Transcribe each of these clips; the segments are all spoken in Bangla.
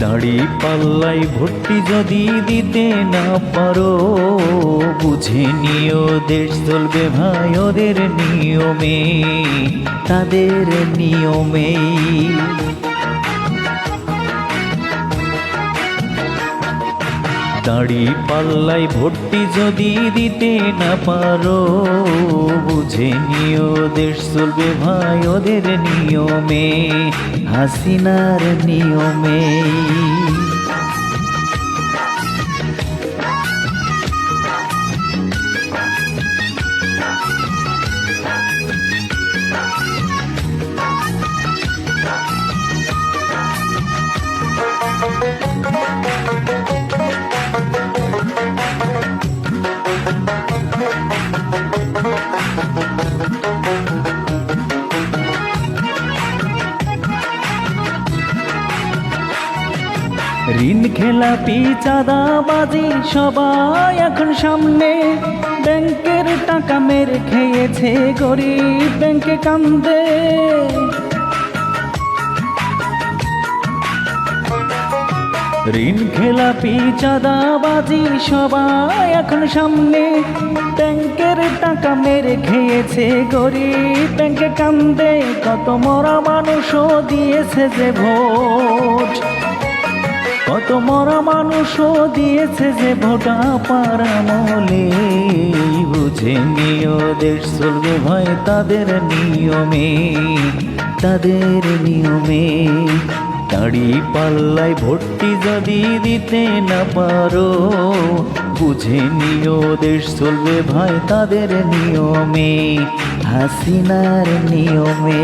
দাড়ি পাল্লাই ভর্তি যদি দিতে না পারো, বুঝে নিও দেশ চলবে ভাই ওদের নিয়মে, তাদের নিয়মেই দাড়ি পাল্লাই ভর্তি যদি দিতে না পারো, বুঝে নিও দেশ চলবে ভাই ওদের নিয়মে, হাসিনার নিয়মে। খেলাপি চাঁদাবাজি, সবাই এখন সামনে। ব্যাংকের টাকা মেরে খেয়েছে গরিব, ব্যাংকে কান্দে। ঋণ খেলাপি চাঁদাবাজি, সবাই এখন সামনে। ব্যাংকের টাকা মেরে খেয়েছে গরিব, ব্যাংকে কান্দে। কত মরা মানুষও দিয়েছে যে ভোট। কত মরা মানুষও দিয়েছে যে ভোটা পারামলে বুঝে নিও দেশ চলবে ভয় তাদের নিয়মে তাদের নিয়মে। দাড়ি পাল্লাই ভর্তি যদি দিতে না পারো, বুঝে নিও দেশ চলবে ভাই তাদের নিয়মে, হাসিনার নিয়মে।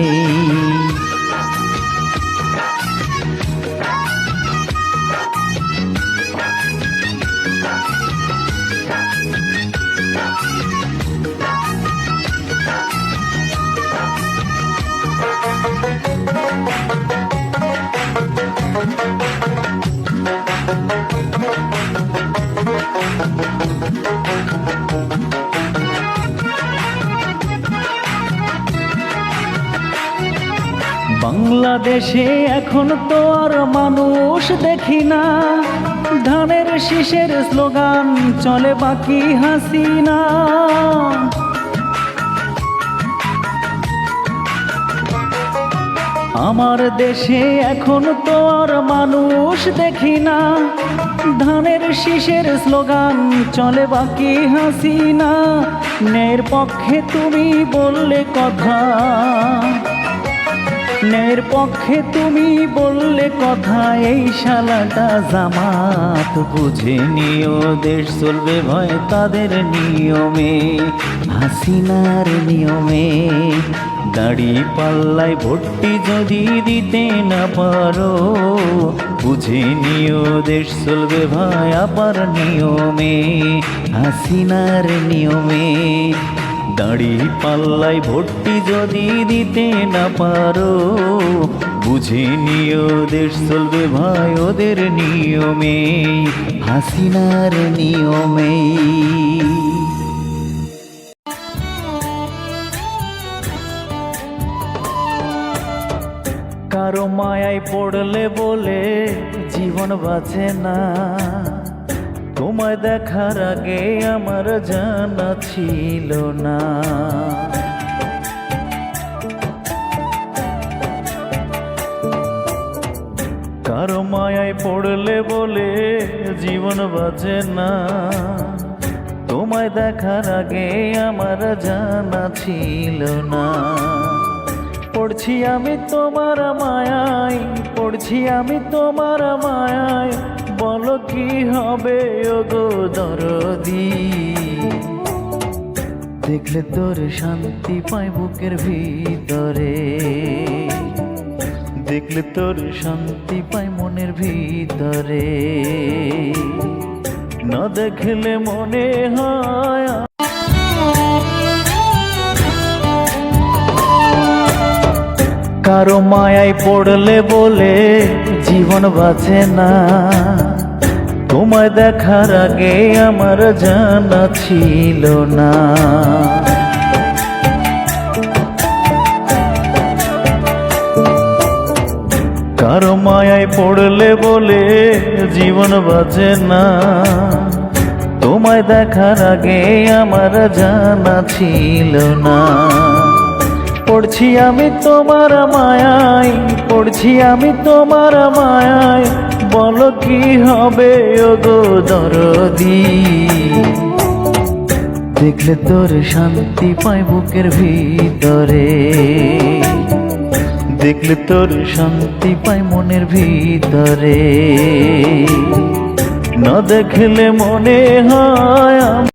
বাংলাদেশে এখন তো আর মানুষ দেখি না। ধানের শীষের স্লোগান, চলে বাকি হাসিনা। আমার দেশে এখন তো আর মানুষ দেখি না। ধানের শীষের স্লোগান, চলে বাকি হাসিনা। নের পক্ষে তুমি বললে কথা। নের পক্ষে তুমি বললে কথা, এই শালাটা জামাত। বুঝে নিও, দেশ চলবে ভয় তাদের নিয়মে, হাসিনার নিয়মে। দাড়ি পাল্লাই ভর্তি যদি দিতে না পারো, বুঝে নিও, দেশ চলবে ভাই আবার নিয়মে, হাসিনার নিয়মে। দাড়ি পাল্লাই ভর্তি যদি দিতে না পারো, বুঝে নিও দেশ চলবে ভাই ওদের নিয়মে, হাসিনার নিয়মে। কারও মায়ায় পড়লে বলে জীবন বাঁচে না। তোমায় দেখার আগে আমার জানা ছিল না। কারও মায়ায় পড়লে বলে জীবন বাঁচে না। তোমায় দেখার আগে আমার জানা ছিল না। পড়ছি আমি তোমার মায়ায়, পড়ছি আমি তোমার মায়ায় বলো কি হবে, ওগো দরদি? দেখলে তোর শান্তি পাই বুকের ভিতরে। দেখলে তোর শান্তি পাই মনের ভিতরে। না দেখলে মনে হয় কারও মায়ায় পড়লে বলে জীবন বাঁচে না। তোমায় দেখার আগে আমার জানা ছিল না। কারও মায়ায় পড়লে বলে জীবন বাজে না। তোমায় দেখার আগে আমার জানা ছিল না। পড়ছি আমি তোমার মায়ায়, পড়ছি আমি তোমার মায়ায়। বলো কি হবে ওগো দরদি? দেখলে তোর শান্তি পাই বুকের ভিতরে। দেখলে তোর শান্তি পাই মনের ভিতরে। না দেখলে মনে হয়